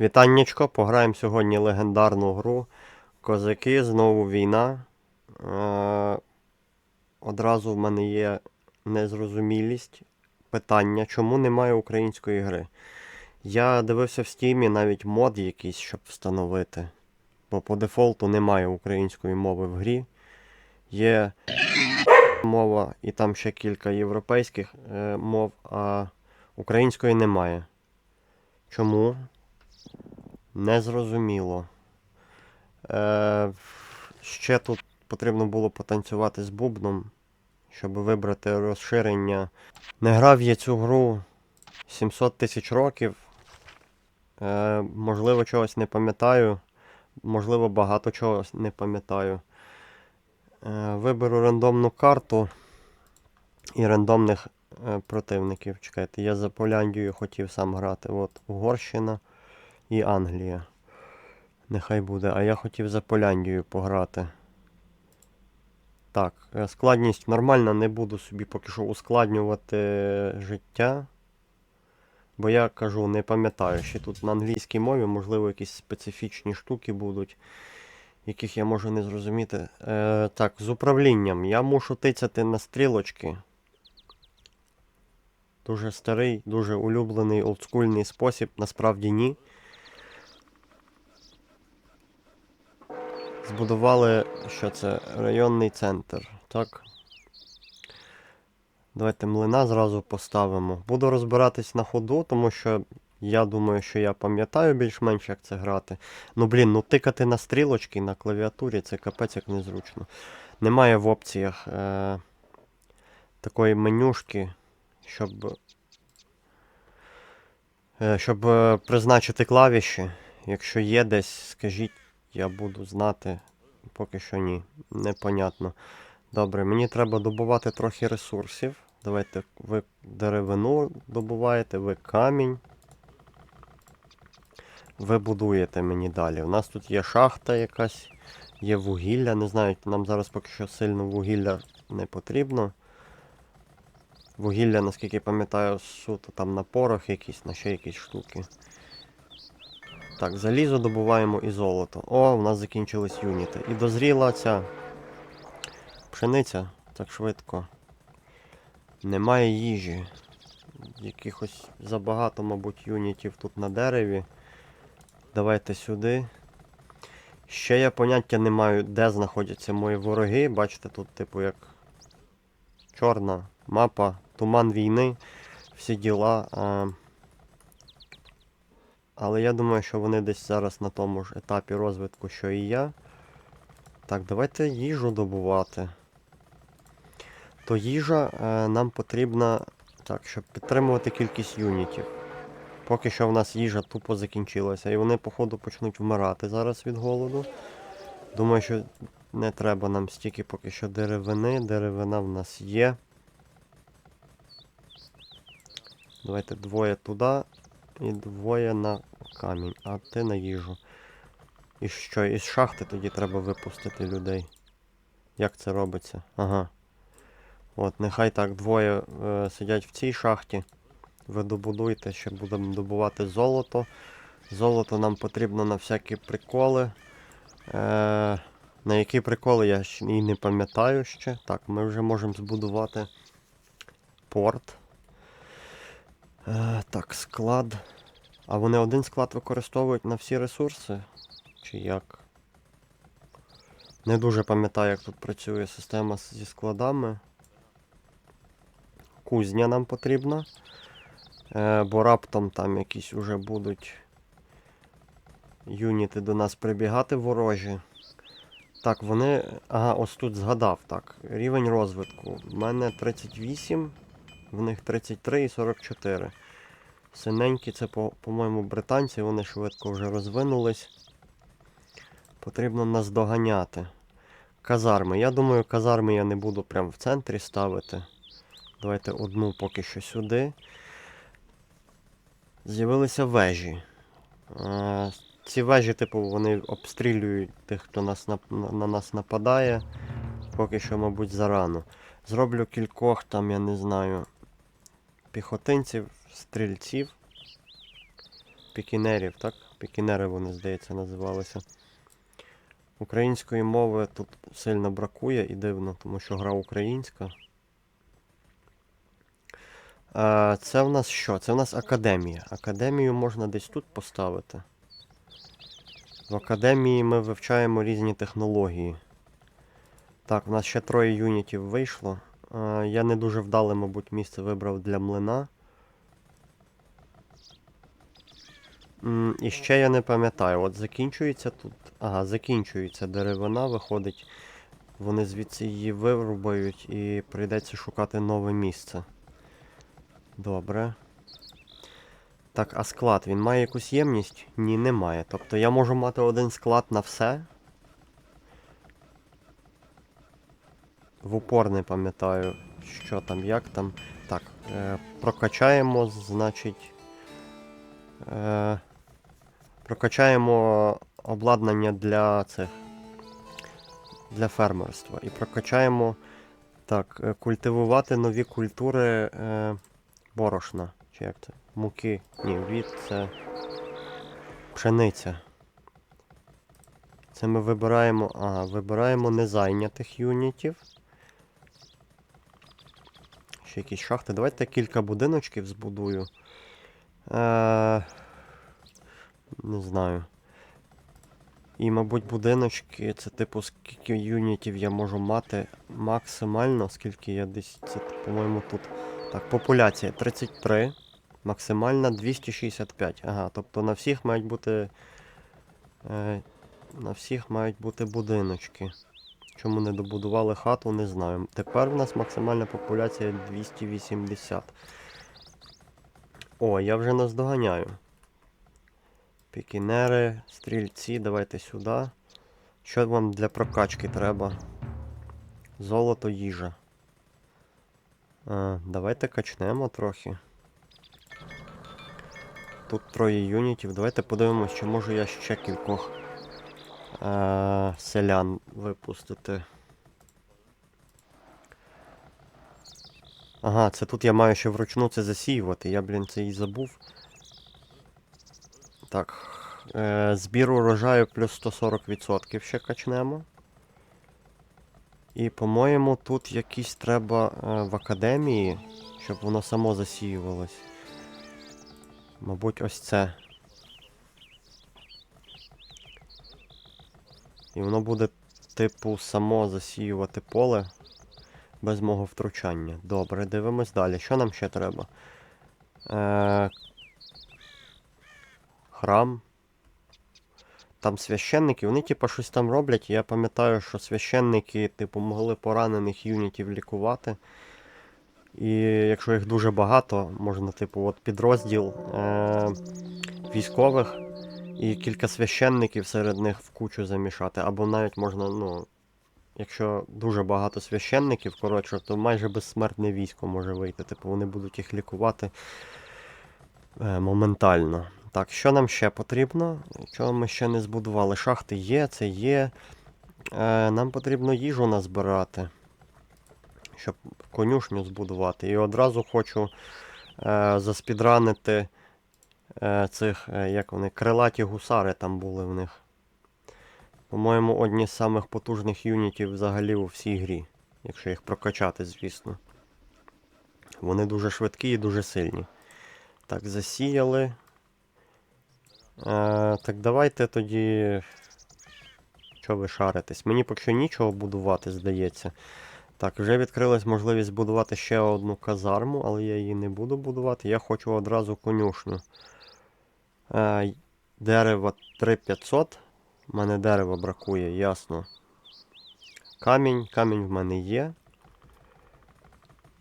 Вітаннячко, пограємо сьогодні легендарну гру. Козаки, знову війна. Е, одразу в мене є незрозумілість. Питання, чому немає української гри. Я дивився в стімі навіть мод якийсь, щоб встановити. Бо по дефолту немає української мови в грі. Є мова і там ще кілька європейських е, мов, а української немає. Чому? Незрозуміло. Е, ще тут потрібно було потанцювати з бубном, щоб вибрати розширення. Не грав я цю гру 700 тисяч років. Е, можливо, чогось не пам'ятаю. Можливо, багато чогось не пам'ятаю. Е, виберу рандомну карту і рандомних е, противників. Чекайте, я за Поляндію хотів сам грати. От Угорщина і Англія. Нехай буде. А я хотів за Поляндію пограти. Так, е, складність нормальна, не буду собі поки що ускладнювати життя. Бо я кажу, не пам'ятаю, ще тут на англійській мові, можливо, якісь специфічні штуки будуть, яких я можу не зрозуміти. Е, так, з управлінням. Я мушу тицяти на стрілочки. Дуже старий, дуже улюблений олдскульний спосіб, насправді ні. Збудували, що це, районний центр, так? Давайте млина зразу поставимо. Буду розбиратись на ходу, тому що я думаю, що я пам'ятаю більш-менш, як це грати. Ну, блін, ну тикати на стрілочки на клавіатурі це капець як незручно. Немає в опціях е- такої менюшки, щоб. Е, щоб е, призначити клавіші. Якщо є десь, скажіть, я буду знати. Поки що ні. Непонятно. Добре, мені треба добувати трохи ресурсів. Давайте ви деревину добуваєте, ви камінь. Ви будуєте мені далі. У нас тут є шахта якась, є вугілля. Не знаю, нам зараз поки що сильно вугілля не потрібно. Вугілля, наскільки пам'ятаю, суто там на порох якісь, на ще якісь штуки. Так, залізо добуваємо і золото. О, у нас закінчились юніти. І дозріла ця пшениця так швидко. Немає їжі. Якихось забагато, мабуть, юнітів тут на дереві. Давайте сюди. Ще я поняття не маю, де знаходяться мої вороги. Бачите, тут, типу, як чорна мапа, туман війни, всі діла. Але я думаю, що вони десь зараз на тому ж етапі розвитку, що і я. Так, давайте їжу добувати. То їжа е, нам потрібна, так, щоб підтримувати кількість юнітів. Поки що в нас їжа тупо закінчилася, і вони, походу, почнуть вмирати зараз від голоду. Думаю, що не треба нам стільки поки що деревини. Деревина в нас є. Давайте двоє туди і двоє на камінь, а ти на їжу. І що, із шахти тоді треба випустити людей. Як це робиться? Ага. От, нехай так двоє е, сидять в цій шахті. Ви добудуйте, ще будемо добувати золото. Золото нам потрібно на всякі приколи. Е, на які приколи я і не пам'ятаю ще. Так, ми вже можемо збудувати порт. Е, так, склад. А вони один склад використовують на всі ресурси? Чи як? Не дуже пам'ятаю, як тут працює система зі складами. Кузня нам потрібна. Е, бо раптом там якісь уже будуть юніти до нас прибігати ворожі. Так, вони. Ага, ось тут згадав, так. Рівень розвитку. У мене 38, в них 33 і 44. Синенькі це, по- по-моєму, британці, вони швидко вже розвинулись. Потрібно нас доганяти. Казарми. Я думаю, казарми я не буду прямо в центрі ставити. Давайте одну поки що сюди. З'явилися вежі. Ці вежі, типу, вони обстрілюють тих, хто нас на, на нас нападає. Поки що, мабуть, зарано. Зроблю кількох там, я не знаю, піхотинців, стрільців, пікінерів, так? Пікінери вони, здається, називалися. Української мови тут сильно бракує і дивно, тому що гра українська. А, це в нас що? Це в нас академія. Академію можна десь тут поставити. В академії ми вивчаємо різні технології. Так, у нас ще троє юнітів вийшло. А, я не дуже вдале, мабуть, місце вибрав для млина. І ще я не пам'ятаю, от закінчується тут. Ага, закінчується деревина, виходить. Вони звідси її вирубають і прийдеться шукати нове місце. Добре. Так, а склад, він має якусь ємність? Ні, немає. Тобто я можу мати один склад на все. В упор не пам'ятаю, що там, як там. Так, е, прокачаємо, значить. Е, прокачаємо обладнання для цих. Для фермерства. І прокачаємо. Так, е, культивувати нові культури е, борошна. Чи як це? Муки. Ні, від це. Пшениця. Це ми вибираємо. Ага, вибираємо незайнятих юнітів. Ще якісь шахти. Давайте кілька будиночків збудую. Е, не знаю. І, мабуть, будиночки, це типу, скільки юнітів я можу мати максимально, скільки я десь. Це, по-моєму, тут. Так, популяція 33, максимальна 265. Ага, тобто на всіх мають бути. Е, на всіх мають бути будиночки. Чому не добудували хату, не знаю. Тепер в нас максимальна популяція 280. О, я вже наздоганяю. Пікінери, стрільці, давайте сюди. Що вам для прокачки треба? Золото, їжа. А, давайте качнемо трохи. Тут троє юнітів. Давайте подивимось, чи можу я ще кількох е, селян випустити. Ага, це тут я маю ще вручну це засіювати. Я, блін, це і забув. Так. Е, збір урожаю плюс 140% ще качнемо. І, по-моєму, тут якісь треба е, в академії, щоб воно само засіювалось. Мабуть, ось це. І воно буде, типу, само засіювати поле без мого втручання. Добре, дивимось далі. Що нам ще треба? Е, храм. Там священники, вони типу щось там роблять. Я пам'ятаю, що священники, типу, могли поранених юнітів лікувати. І якщо їх дуже багато, можна, типу, от підрозділ е- військових і кілька священників серед них в кучу замішати. Або навіть можна, ну, якщо дуже багато священників, коротше, то майже безсмертне військо може вийти. Типу, вони будуть їх лікувати е- моментально. Так, що нам ще потрібно? Чого ми ще не збудували? Шахти є, це є. Е, нам потрібно їжу назбирати, щоб конюшню збудувати. І одразу хочу е, заспідранити цих, е, як вони, крилаті гусари там були в них. По-моєму, одні з самих потужних юнітів взагалі у всій грі. Якщо їх прокачати, звісно. Вони дуже швидкі і дуже сильні. Так, засіяли. Е, так давайте тоді. Що ви шаритесь? Мені поки що нічого будувати, здається. Так, вже відкрилась можливість збудувати ще одну казарму, але я її не буду будувати. Я хочу одразу конюшню. Е, дерево 3500. У мене дерева бракує, ясно. Камінь, камінь в мене є.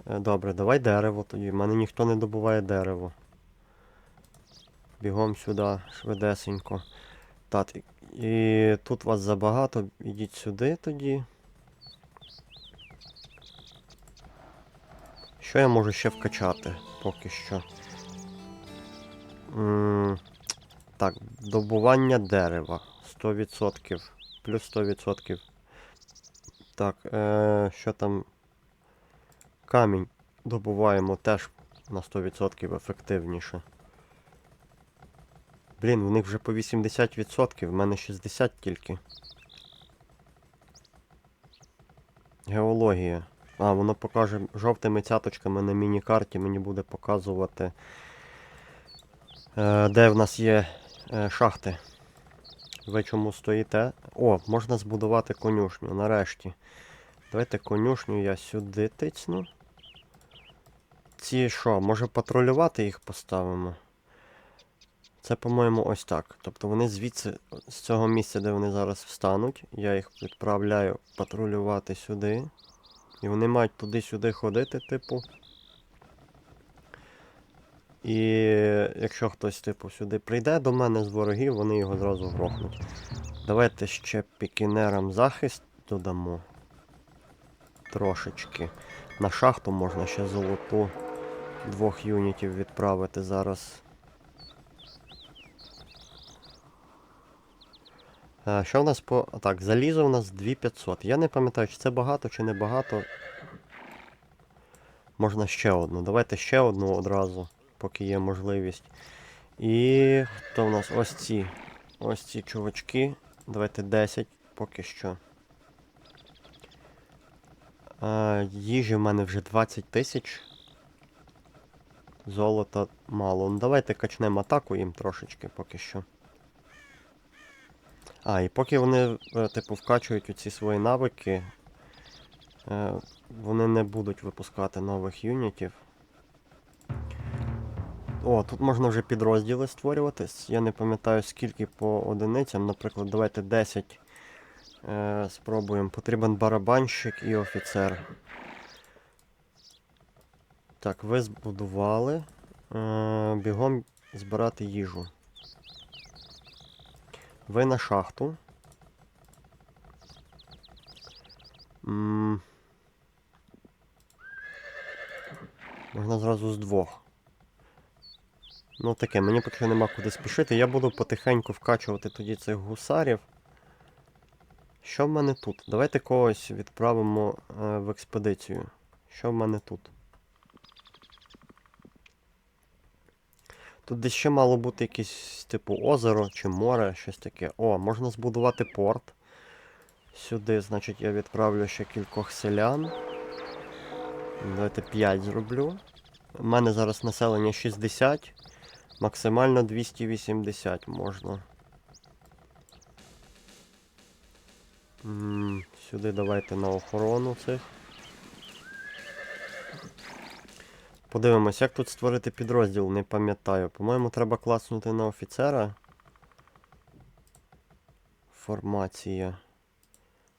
Е, добре, давай дерево тоді. В мене ніхто не добуває дерево. Бігом сюди, швидесенько. Так, і тут вас забагато. Ідіть сюди тоді. Що я можу ще вкачати поки що? М, Так, добування дерева. 100%. Плюс 100%. Так, е, що там? Камінь добуваємо теж на 100% ефективніше. Блін, у них вже по 80%, в мене 60 тільки. Геологія. А, воно покаже жовтими цяточками на міні-карті, мені буде показувати, е, де в нас є шахти. Ви чому стоїте? О, можна збудувати конюшню, нарешті. Давайте конюшню я сюди тицну. Ці що, може патрулювати їх поставимо? Це, по-моєму, ось так. Тобто вони звідси, з цього місця, де вони зараз встануть, я їх відправляю патрулювати сюди. І вони мають туди-сюди ходити, типу. І якщо хтось, типу, сюди прийде до мене з ворогів, вони його зразу грохнуть. Давайте ще пікінерам захист додамо. Трошечки. На шахту можна ще золоту двох юнітів відправити зараз. Е, Що в нас по. Так, залізо у нас 2500. Я не пам'ятаю, чи це багато, чи не багато. Можна ще одну. Давайте ще одну одразу, поки є можливість. І хто в нас? Ось ці. Ось ці чувачки. Давайте 10 поки що. А, їжі в мене вже 20 тисяч. Золота мало. Ну давайте качнемо атаку їм трошечки поки що. А, і поки вони, е, типу, вкачують ці свої навики, е, вони не будуть випускати нових юнітів. О, тут можна вже підрозділи створюватись. Я не пам'ятаю скільки по одиницям. Наприклад, давайте 10 е, спробуємо. Потрібен барабанщик і офіцер. Так, ви збудували. Е, бігом збирати їжу. Ви на шахту. М, Можна зразу з двох. Ну таке, мені поки нема куди спішити. Я буду потихеньку вкачувати тоді цих гусарів. Що в мене тут? Давайте когось відправимо е, в експедицію. Що в мене тут? Тут десь ще мало бути якесь типу озеро чи море, щось таке. О, можна збудувати порт. Сюди, значить, я відправлю ще кількох селян. Давайте 5 зроблю. У мене зараз населення 60, максимально 280 можна. Сюди давайте на охорону цих. Подивимось, як тут створити підрозділ, не пам'ятаю. По-моєму, треба класнути на офіцера. Формація.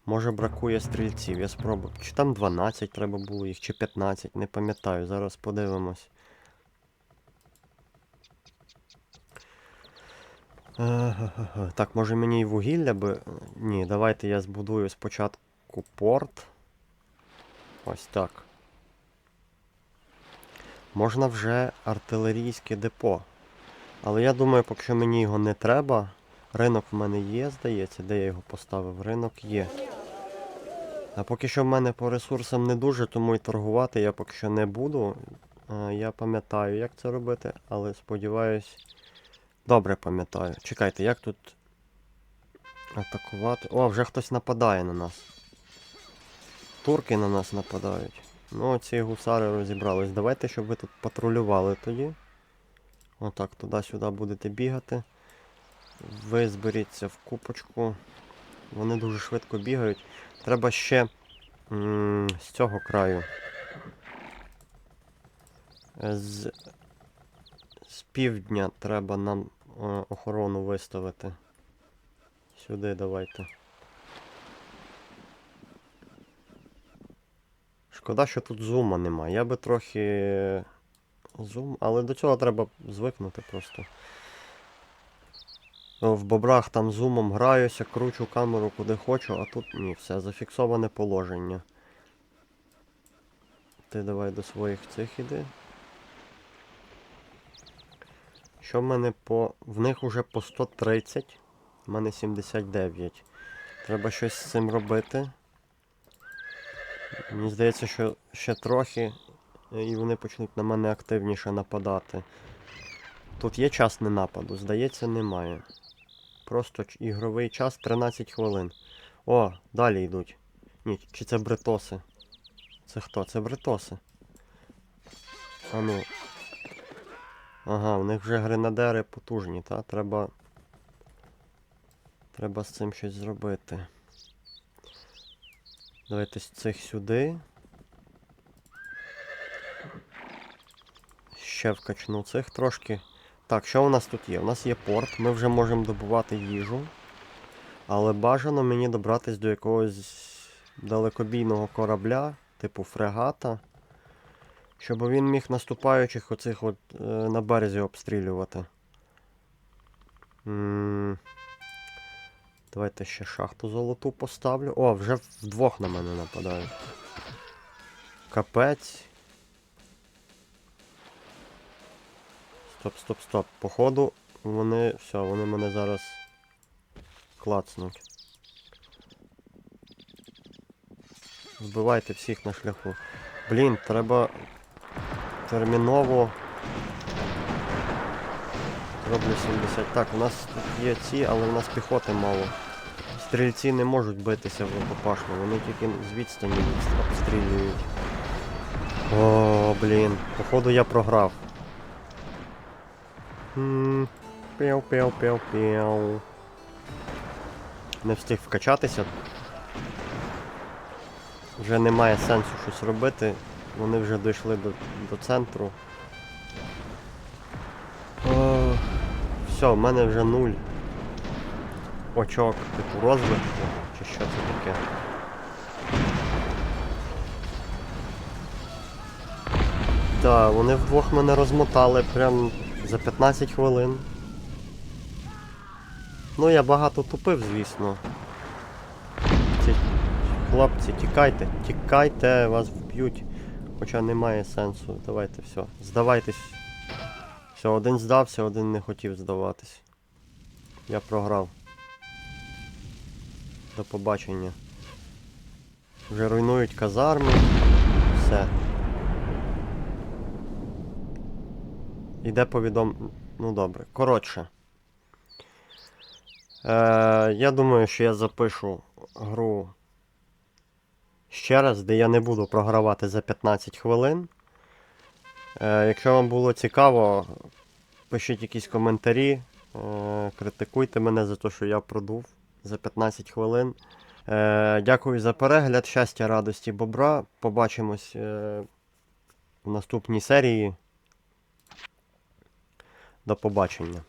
Може бракує стрільців, я спробую. Чи там 12 треба було їх, чи 15, не пам'ятаю, зараз подивимось. Так, може мені і вугілля би. Ні, давайте я збудую спочатку порт. Ось так. Можна вже артилерійське депо. Але я думаю, поки мені його не треба. Ринок в мене є, здається, де я його поставив. Ринок є. А поки що в мене по ресурсам не дуже, тому і торгувати я поки що не буду. Я пам'ятаю, як це робити, але сподіваюсь. Добре пам'ятаю. Чекайте, як тут атакувати. О, вже хтось нападає на нас. Турки на нас нападають. Ну, ці гусари розібрались. Давайте, щоб ви тут патрулювали тоді. Отак, туди-сюди будете бігати. Ви зберіться в купочку. Вони дуже швидко бігають. Треба ще з цього краю. З, з півдня треба нам е, охорону виставити. Сюди давайте. Шкода, що тут зума нема. Я би трохи зум, але до цього треба звикнути просто. В бобрах там зумом граюся, кручу камеру куди хочу, а тут ні, все, зафіксоване положення. Ти давай до своїх цих іди. Що в мене по. В них уже по 130, в мене 79. Треба щось з цим робити. Мені здається, що ще трохи, і вони почнуть на мене активніше нападати. Тут є час не нападу? Здається, немає. Просто ігровий час 13 хвилин. О, далі йдуть. Ні, чи це бритоси? Це хто? Це бритоси. А ну. Ага, в них вже гренадери потужні, та? Треба. Треба з цим щось зробити. Давайте з цих сюди. Ще вкачну цих трошки. Так, що у нас тут є? У нас є порт, ми вже можемо добувати їжу. Але бажано мені добратись до якогось далекобійного корабля, типу фрегата. Щоб він міг наступаючих оцих от е, на березі обстрілювати. м Давайте ще шахту золоту поставлю. О, вже вдвох на мене нападають. Капець. Стоп, стоп, стоп. Походу, вони. Все, вони мене зараз клацнуть. Вбивайте всіх на шляху. Блін, треба терміново. Роблю 70. Так, у нас тут є ці, але у нас піхоти мало. Стрільці не можуть битися в рукопашну, вони тільки з відстані відст- обстрілюють. О, блін. Походу я програв. Піу. Не встиг вкачатися. Вже немає сенсу щось робити. Вони вже дійшли до, до центру. О, все, в мене вже нуль. Очок, типу розвитку, чи що це таке. Так, вони вдвох мене розмотали прям за 15 хвилин. Ну, я багато тупив, звісно. Ці хлопці, тікайте, тікайте, вас вб'ють. Хоча немає сенсу. Давайте все. Здавайтесь. Все, один здався, один не хотів здаватись. Я програв. До побачення. Вже руйнують казарми. Все. Іде повідом. Ну добре. Коротше. Е, я думаю, що я запишу гру ще раз, де я не буду програвати за 15 хвилин. Е, якщо вам було цікаво, пишіть якісь коментарі, е, критикуйте мене за те, що я продув за 15 хвилин. Е, дякую за перегляд, щастя, радості, бобра. Побачимось в наступній серії. До побачення.